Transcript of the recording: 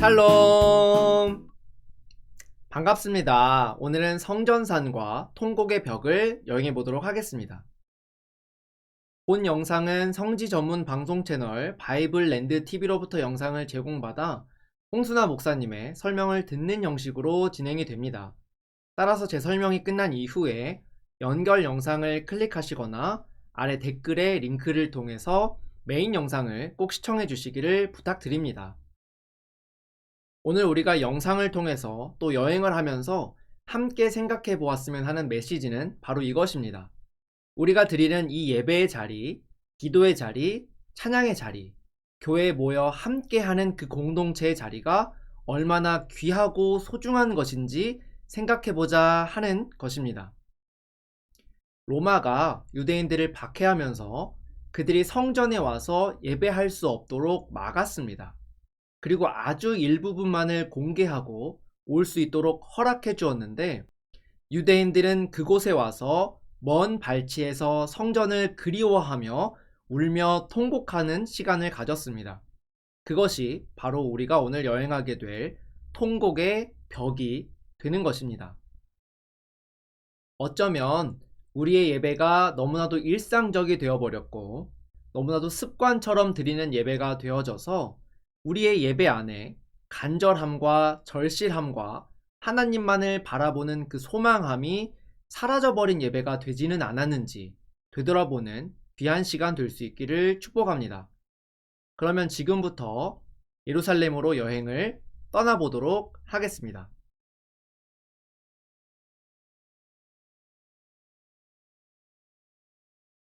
샬롬! 반갑습니다. 오늘은 성전산과 통곡의 벽을 여행해 보도록 하겠습니다. 본 영상은 성지 전문 방송 채널 바이블랜드 TV로부터 영상을 제공받아 홍순아 목사님의 설명을 듣는 형식으로 진행이 됩니다. 따라서 제 설명이 끝난 이후에 연결 영상을 클릭하시거나 아래 댓글에 링크를 통해서 메인 영상을 꼭 시청해 주시기를 부탁드립니다. 오늘 우리가 영상을 통해서 또 여행을 하면서 함께 생각해 보았으면 하는 메시지는 바로 이것입니다. 우리가 드리는 이 예배의 자리, 기도의 자리, 찬양의 자리, 교회에 모여 함께 하는 그 공동체의 자리가 얼마나 귀하고 소중한 것인지 생각해 보자 하는 것입니다. 로마가 유대인들을 박해하면서 그들이 성전에 와서 예배할 수 없도록 막았습니다. 그리고 아주 일부분만을 공개하고 올 수 있도록 허락해 주었는데 유대인들은 그곳에 와서 먼 발치에서 성전을 그리워하며 울며 통곡하는 시간을 가졌습니다. 그것이 바로 우리가 오늘 여행하게 될 통곡의 벽이 되는 것입니다. 어쩌면 우리의 예배가 너무나도 일상적이 되어버렸고 너무나도 습관처럼 드리는 예배가 되어져서 우리의 예배 안에 간절함과 절실함과 하나님만을 바라보는 그 소망함이 사라져버린 예배가 되지는 않았는지 되돌아보는 귀한 시간 될 수 있기를 축복합니다. 그러면 지금부터 예루살렘으로 여행을 떠나보도록 하겠습니다.